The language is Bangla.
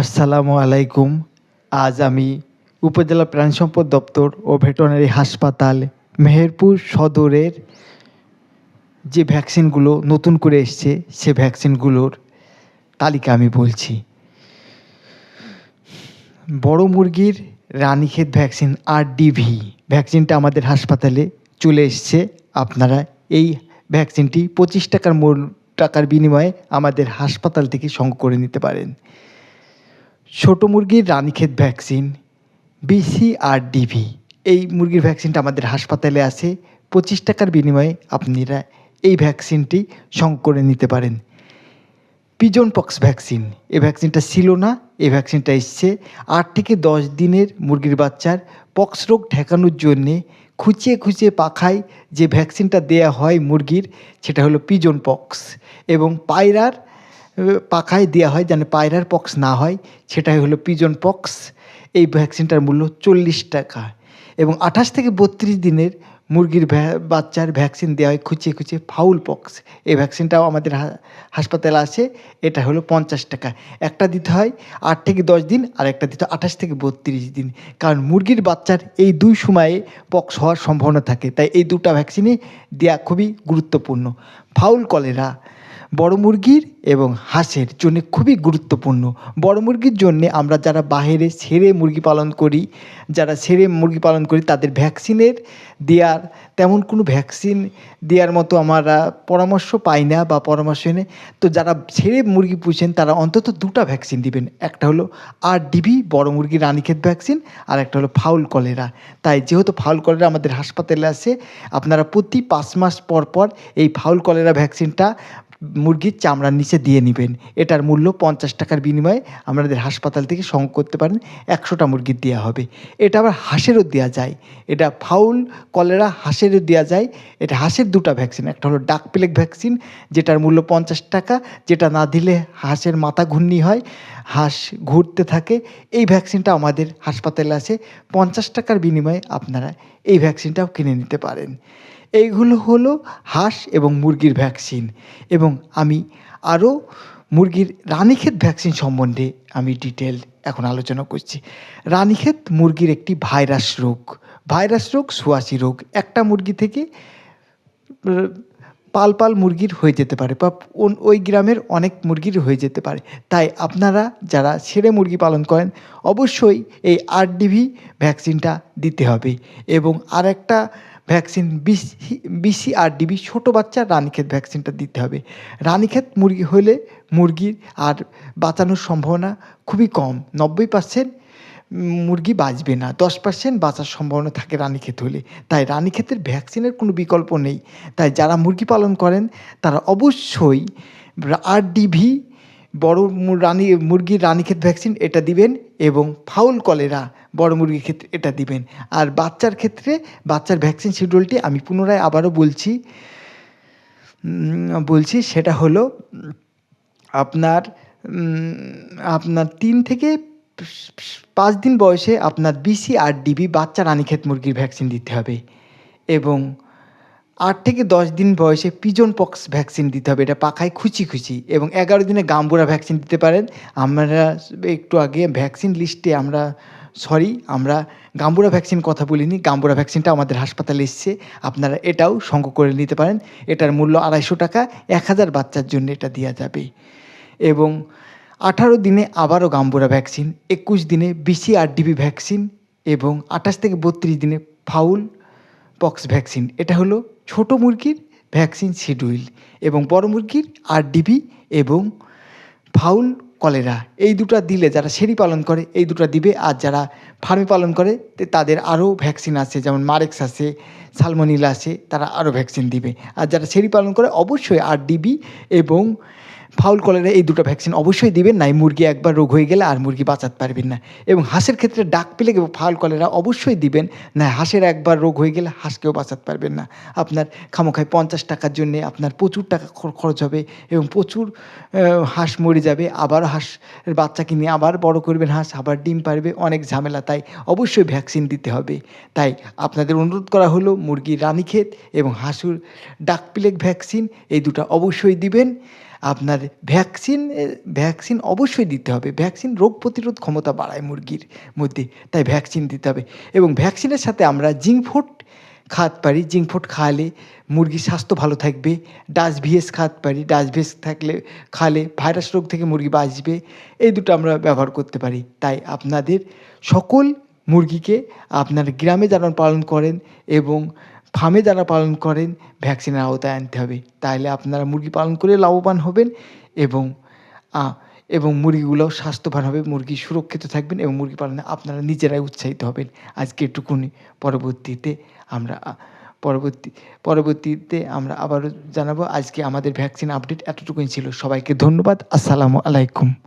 আসসালামু আলাইকুম। আজ আমি উপজেলা প্রাণী সম্পদ দপ্তর ও ভেটেরিনারি হাসপাতাল মেহেরপুর সদরের যে ভ্যাকসিনগুলো নতুন করে এসছে, সে ভ্যাকসিনগুলোর তালিকা আমি বলছি। বড় মুরগির রানীক্ষেত ভ্যাকসিন আর ডিভি ভ্যাকসিনটা আমাদের হাসপাতালে চলে এসছে। আপনারা এই ভ্যাকসিনটি পঁচিশ টাকার মূল টাকার বিনিময়ে আমাদের হাসপাতাল থেকে সংগ্রহ করে নিতে পারেন। ছোট মুরগির রানীক্ষেত ভ্যাকসিন বিসিআরডিভি এই মুরগির ভ্যাকসিনটা আমাদের হাসপাতালে আছে। পঁচিশ টাকার বিনিময়ে আপনারা এই ভ্যাকসিনটি সংগ্রহ করে নিতে পারেন। পিজন পক্স ভ্যাকসিন এই ভ্যাকসিনটা ছিল না। এই ভ্যাকসিনটা এসছে আট থেকে দশ দিনের মুরগির বাচ্চার পক্স রোগ ঠেকানোর জন্যে খুঁচিয়ে খুঁচিয়ে পাখায় যে ভ্যাকসিনটা দেয়া হয় মুরগির, সেটা হলো পিজন পক্স এবং পায়রার পাখায় দেওয়া হয় যেন পায়রার পক্স না হয়, সেটাই হলো পিজন পক্স। এই ভ্যাকসিনটার মূল্য চল্লিশ টাকা। এবং আঠাশ থেকে বত্রিশ দিনের মুরগির বাচ্চার ভ্যাকসিন দেওয়া হয় খুঁচিয়ে খুঁচিয়ে ফাউল পক্স। এই ভ্যাকসিনটাও আমাদের হাসপাতালে আছে, এটা হলো পঞ্চাশ টাকা। একটা দিতে হয় আট থেকে দশ দিন, আর একটা দিতে হয় আঠাশ থেকে বত্রিশ দিন। কারণ মুরগির বাচ্চার এই দুই সময়ে পক্স হওয়ার সম্ভাবনা থাকে, তাই এই দুটো ভ্যাকসিনই দেওয়া খুবই গুরুত্বপূর্ণ। Fowl cholera. বড় মুরগির এবং হাঁসের জন্য খুবই গুরুত্বপূর্ণ। বড় মুরগির জন্যে আমরা যারা বাইরে ছেড়ে মুরগি পালন করি, যারা ছেড়ে মুরগি পালন করি, তাদের ভ্যাকসিনের দেওয়ার তেমন কোনো ভ্যাকসিন দেওয়ার মতো আমরা পরামর্শ পাই না বা পরামর্শ এনে তো যারা ছেড়ে মুরগি পুষেন, তারা অন্তত দুটো ভ্যাকসিন দিবেন। একটা হলো আর ডিবি বড় মুরগির রানীক্ষেত ভ্যাকসিন আর একটা হলো ফাউল কলেরা। তাই যেহেতু ফাউল কলেরা আমাদের হাসপাতালে আছে, আপনারা প্রতি পাঁচ মাস পর পর এই ফাউল কলেরা ভ্যাকসিনটা মুরগির চামড়ার নিচে দিয়ে নেবেন। এটার মূল্য পঞ্চাশ টাকার বিনিময়ে আমাদের হাসপাতাল থেকে সংগ্রহ করতে পারেন। একশোটা মুরগির দেওয়া হবে। এটা আবার হাঁসেরও দেওয়া যায়। এটা ফাউল কলেরা হাঁসেরও দেওয়া যায়। এটা হাঁসের দুটো ভ্যাকসিন। একটা হলো ডাক প্লেগ ভ্যাকসিন, যেটার মূল্য পঞ্চাশ টাকা, যেটা না দিলে হাঁসের মাথা ঘূর্ণি হয়, হাঁস ঘুরতে থাকে। এই ভ্যাকসিনটা আমাদের হাসপাতালে আছে। পঞ্চাশ টাকার বিনিময়ে আপনারা এই ভ্যাকসিনটাও কিনে নিতে পারেন। এইগুলো হলো হাঁস এবং মুরগির ভ্যাকসিন এবং আমি আরও মুরগির রানীক্ষেত ভ্যাকসিন সম্বন্ধে আমি ডিটেল এখন আলোচনা করছি। রানীক্ষেত মুরগির একটি ভাইরাস রোগ। ভাইরাস রোগ সোয়াশি রোগ। একটা মুরগি থেকে পাল পাল মুরগির হয়ে যেতে পারে বা ওই গ্রামের অনেক মুরগির হয়ে যেতে পারে। তাই আপনারা যারা ছেড়ে মুরগি পালন করেন, অবশ্যই এই আরডিভি ভ্যাকসিনটা দিতে হবে এবং আর একটা ভ্যাকসিন বিসি বিসিআরডিবি ছোটো বাচ্চার রানীক্ষেত ভ্যাকসিনটা দিতে হবে। রানীক্ষেত মুরগি হলে মুরগির আর বাঁচানোর সম্ভাবনা খুবই কম। নব্বই পার্সেন্ট মুরগি বাঁচবে না, দশ পার্সেন্ট বাঁচার সম্ভাবনা থাকে রানীক্ষেত হলে। তাই রানীক্ষেতের ভ্যাকসিনের কোনো বিকল্প নেই। তাই যারা মুরগি পালন করেন, তারা অবশ্যই আর ডিভি বড় রানী, মুরগির রানীক্ষেত ভ্যাকসিন এটা দিবেন এবং ফাউল কলেরা বড় মুরগির ক্ষেত্রে এটা দিবেন। আর বাচ্চার ক্ষেত্রে বাচ্চার ভ্যাকসিন শিডিউলটি আমি পুনরায় আবারও বলছি। বলছি সেটা হলো, আপনার আপনার তিন থেকে পাঁচ দিন বয়সে আপনার বিসি আর ডিবি বাচ্চা রানীক্ষেত মুরগির ভ্যাকসিন দিতে হবে। এবং আট থেকে দশ দিন বয়সে পিজন পক্স ভ্যাকসিন দিতে হবে। এটা পাখায় খুচি খুচি এবং এগারো দিনে গাম্বুরা ভ্যাকসিন দিতে পারেন। আমরা একটু আগে ভ্যাকসিন লিস্টে আমরা, সরি, আমরা গাম্বুরা ভ্যাকসিন কথা বলিনি। গাম্বুরা ভ্যাকসিনটা আমাদের হাসপাতালে এসছে। আপনারা এটাও সংগ্রহ করে নিতে পারেন। এটার মূল্য আড়াইশো টাকা। এক হাজার বাচ্চার জন্য এটা দেওয়া যাবে। এবং আঠারো দিনে আবারও গাম্বুরা ভ্যাকসিন, একুশ দিনে বিসিআরডিবি ভ্যাকসিন এবং আঠাশ থেকে বত্রিশ দিনে ফাউল পক্স ভ্যাকসিন এটা হলো ছোট মুরগির ভ্যাকসিন শিডিউল এবং বড় মুরগির আরডিবি এবং ফাউল কলেরা এই দুটো দিলে যারা সেরি পালন করে, এই দুটো দিবে। আর যারা ফার্মে পালন করে তাদের আরও ভ্যাকসিন আছে যেমন মারেক্স আছে সালমোনিলা আছে তারা আরও ভ্যাকসিন দিবে। আর যারা সেরি পালন করে, অবশ্যই আরডিবি এবং ফাউল কলেরা এই দুটো ভ্যাকসিন অবশ্যই দিবেন। নাই, মুরগি একবার রোগ হয়ে গেলে আর মুরগি বাঁচাতে পারবেন না। এবং হাঁসের ক্ষেত্রে ডাক পেলে এবং ফাউল কলেরা অবশ্যই দিবেন। না হাঁসের একবার রোগ হয়ে গেলে হাঁসকেও বাঁচাতে পারবেন না। আপনার খামোখায় পঞ্চাশ টাকার জন্যে আপনার প্রচুর টাকা খর- খরচ হবে এবং প্রচুর হাঁস মরে যাবে। আবার হাঁসের বাচ্চাকে নিয়ে আবার বড় করবেন হাঁস, আবার ডিম পারবে, অনেক ঝামেলা। তাই অবশ্যই ভ্যাকসিন দিতে হবে। তাই আপনাদের অনুরোধ করা হলো মুরগির রানীক্ষেত এবং হাঁসুর ডাক প্লেগ ভ্যাকসিন, এই দুটো অবশ্যই দিবেন। আপনার ভ্যাকসিন ভ্যাকসিন অবশ্যই দিতে হবে। ভ্যাকসিন রোগ প্রতিরোধ ক্ষমতা বাড়ায় মুরগির মধ্যে, তাই ভ্যাকসিন দিতে হবে। এবং ভ্যাকসিনের সাথে আমরা জিঙ্ক ফুড খাওয়াতে পারি। জিঙ্ক ফুড খাওয়ালে মুরগির স্বাস্থ্য ভালো থাকবে। ডাস ভিএস খাওয়াতে পারি। ডাস ভিএস থাকলে, খাওয়ালে ভাইরাস রোগ থেকে মুরগি বাঁচবে। এই দুটো আমরা ব্যবহার করতে পারি। তাই আপনাদের সকল মুরগিকে আপনার গ্রামে যারা পালন করেন এবং ফার্মে যারা পালন করেন ভ্যাকসিনের আওতায় আনতে হবে। তাহলে আপনারা মুরগি পালন করে লাভবান হবেন এবং এবং মুরগিগুলোও স্বাস্থ্যবান হবে, মুরগি সুরক্ষিত থাকবেন এবং মুরগি পালনে আপনারা নিজেরাই উৎসাহিত হবেন। আজকে এটুকুনি। পরবর্তীতে আমরা পরবর্তী, পরবর্তীতে আমরা আবারও জানাব, আজকে আমাদের ভ্যাকসিন আপডেট এতটুকুই ছিল। সবাইকে ধন্যবাদ। আসসালামু আলাইকুম।